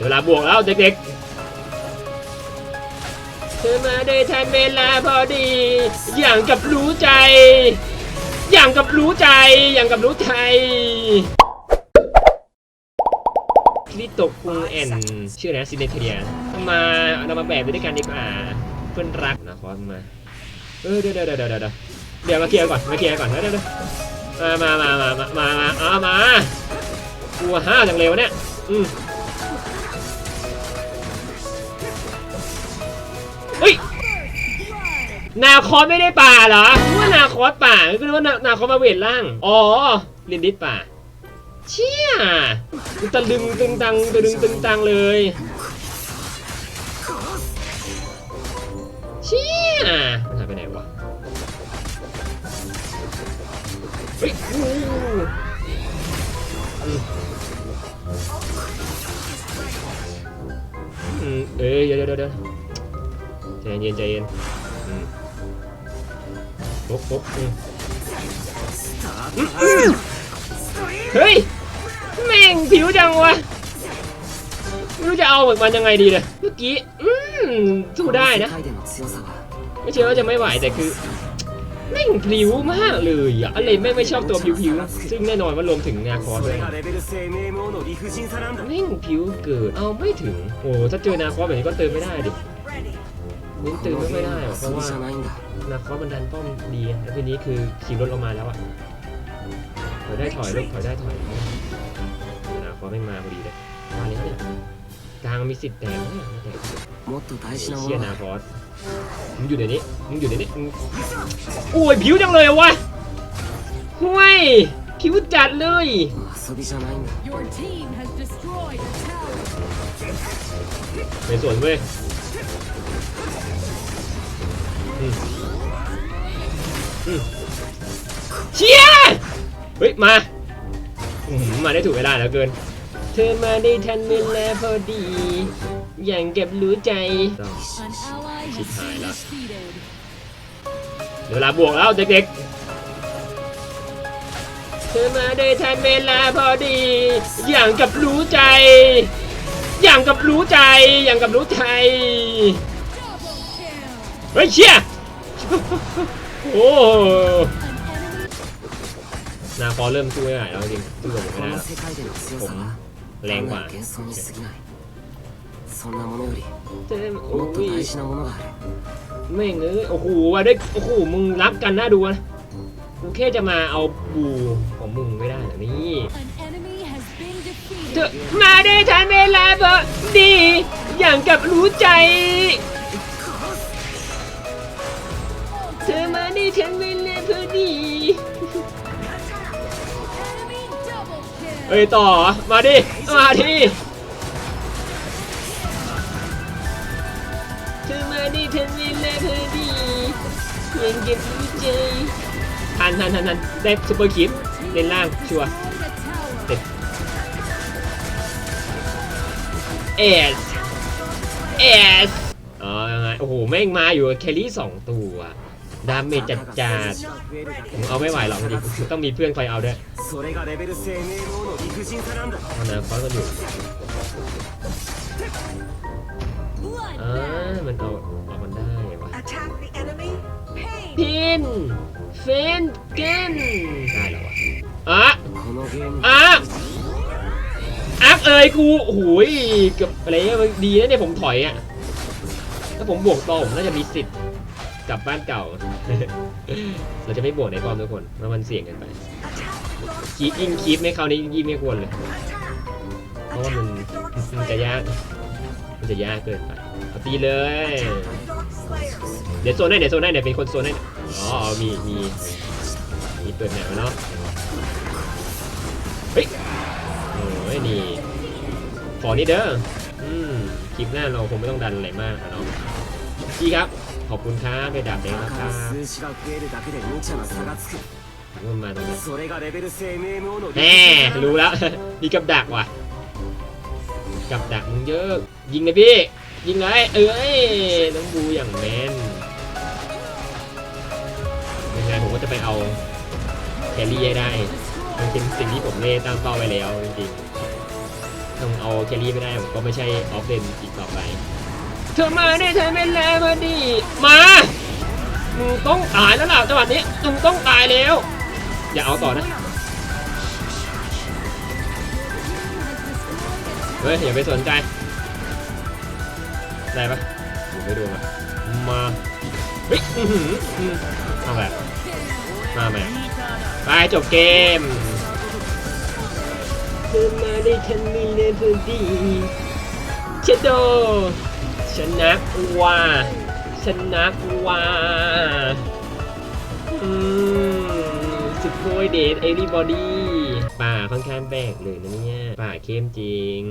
เวลาบวกแล้วเด็กๆเธอมาได้ทันเวลาพอดี อย่างกับรู้ใจ อย่างกับรู้ใจ อย่างกับรู้ใจคริโตคุงแอนชื่ออะไรนะซินเนเทียมาเรามาแบกไปด้วยกันดีกว่าเพื่อนรักนะขอมาเออเดี๋ยวเดี๋ยวเดี๋ยวเดี๋ยวเดี๋ยวเดี๋ยวมาเคลียร์ก่อนมาเคลียร์ก่อนเดี๋ยวเดี๋ยวเดี๋ยวมามามามามามาเอามากูห้าวจังเร็วเนี่ยอืม เฮ้ยนาคอสไม่ได้ป่าเหรอว่านาคอสป่าก็นึกว่านานาคอสมาเวทล่าง อ๋อลินดิสป่า เชี่ยตะลึงตึงตังตะลึงตึงตังเลย เชี่ยมันหายไปไหนวะเฮ้ยอู้อืมอืมเอ้ยเดี๋ยวเดี๋ยว ใจเย็นใจเย็นลบลบเฮ้ย แม่งผิวจังวะ ไม่รู้จะเอาแบบมันยังไงดีเลยเมื่อกี้ อืมสู้ได้นะ ไม่เชื่อว่าจะไม่ไหวแต่คือแม่งผิวมากเลยอะอะไรไม่ไม่ชอบตัวผิวผิวซึ่งแน่นอนว่ารวมถึงนาคอสด้วยแม่งผิวเกิด เอาไม่ถึง โอ้ถ้าเจอนาคอสแบบนี้ก็เติมไม่ได้ดิ นิ้นตื่นไม่ได้เพราะว่านักคอบันดันป้อมดีแล้วทีนี้คือขี่รถลงมาแล้วอะถอยได้ถอยรถถอยได้ถอยนะคอไม่มาพอดีเลยมาเลยเนี่ยกลางมีสิทธิ์แตกเนี่ยเชียนาคอสมึงอยู่ยวนี้มึงอยู่ยวนี้อุ้ยผิวจังเลยวะห่วยผิวจัดเลยในส่วนเว้ย เชี่ยเฮ้ย มาอืมมาได้ถูกเวลาแล้วเกิน เธอมาได้ทันเวลาพอดี อย่างเก็บรู้ใจ An ally has Shit, been Tyler. defeated. เดี๋ยวเวลาบวกแล้วเด็กๆ เธอมาได้ทันเวลาพอดี อย่างกับรู้ใจ อย่างกับรู้ใจ อย่างกับรู้ใจ Double kill. เฮ้ยเชี่ย โอ้ An enemy นาคอเริ่มสู้ไม่ไหวแล้วจริงสู้กับผม こ ไม่ได้ の แล้ว 世界での強さは แรงกว่า 単なる幻想に過ぎないそんなものより เธอโอ้ もっと ย 大事なものがある แม่งเอ้ยโอ้โหว่าได้โอ้โหมึงรักกันน่าดูนะกูแค่จะมาเอาบูของมึงไม่ได้เหรอนี่ an enemy has been เธอ defeated. มาได้ทันเวลาพอดี อย่างกับรู้ใจ ธอมาได้ทันเวลาพอดีเอ้ยต่อ มาดิ มาดิเธอมาดิทันเวลาพอดียังเก็บรู้ใจทันทันทันทันได้ซุปเปอร์คิปเล่นล่างชัวร์ Destroyed a tower. เอสเอสอ๋อยังไงโอ้โห แม่งมาอยู่แคลรี่สองตัว ดาเมจจัดจัดผมเอาไม่ไหวหรอกจริงต้องมีเพื่อนคอยเอาด้วยเนอะเขาก็อยู่เออมันเอาเอามันได้วะพินเฟนเกนได้แล้ววะอะอะอัพเอ้ยกูหุ่โเกือบอะไรเงี้ยดีนะเนี่ยผมถอยอะถ้าผมบวกต่อผมน่าจะมีสิทธิ์ กลับบ้านเก่า เราจะไม่บวกในความทุกคนเพราะมันเสี่ยงกันไปคีบยิ่งคีบไม่เข้านี่ยิ่งไม่ควรเลย เพราะว่ามันมันจะยาก มันจะยากเกินไปเอาตีเลย เดี๋ยวโซนให้เดี๋ยวโซนให้เดี๋ยวเป็นคนโซนให้อ๋อมีมีมีเปิดแนวเนาะเฮ้ยโอ้ยนี่ขอนี่เด้ออืมคลิปหน้าเราคงไม่ต้องดันอะไรมากอะเนาะ พี่ครับ ขอบคุณครับไปดับเองนะครับมันมาตรงนี้แน่รู้แล้วพี่กับดักว่ะ กับดักมึงเยอะ ยิงเลยพี่ ยิงเลยเอ้ยน้องบูอย่างแมนยังไงผมก็จะไปเอาแคลรี่ได้ มันเป็นสิ่งที่ผมเล่ตั้งเป้าไว้แล้วจริงๆต้องเอาแคลรี่ไม่ได้ผมก็ไม่ใช่ออฟเลนอีกต่อไป ธอมาได้ใช้ไม่แล้วดีมามึงต้องตายแล้วล่ะจังหวะนี้มึงต้องตายแล้ว อย่าเอาต่อนะเฮ้ยอย่าไปสนใจได้ปะผมไปดูมามาเฮ้ยมมาแบบมาแบบไปจบเกมเธอมาได้ฉันมีในพื้นที่เชดโด ชนะว่าชนะว่าอืมสุดโวยเดทเอริบอดี้ป่าค่อนข้างแบกเลยนะเนี่ยป่าเข้มจริง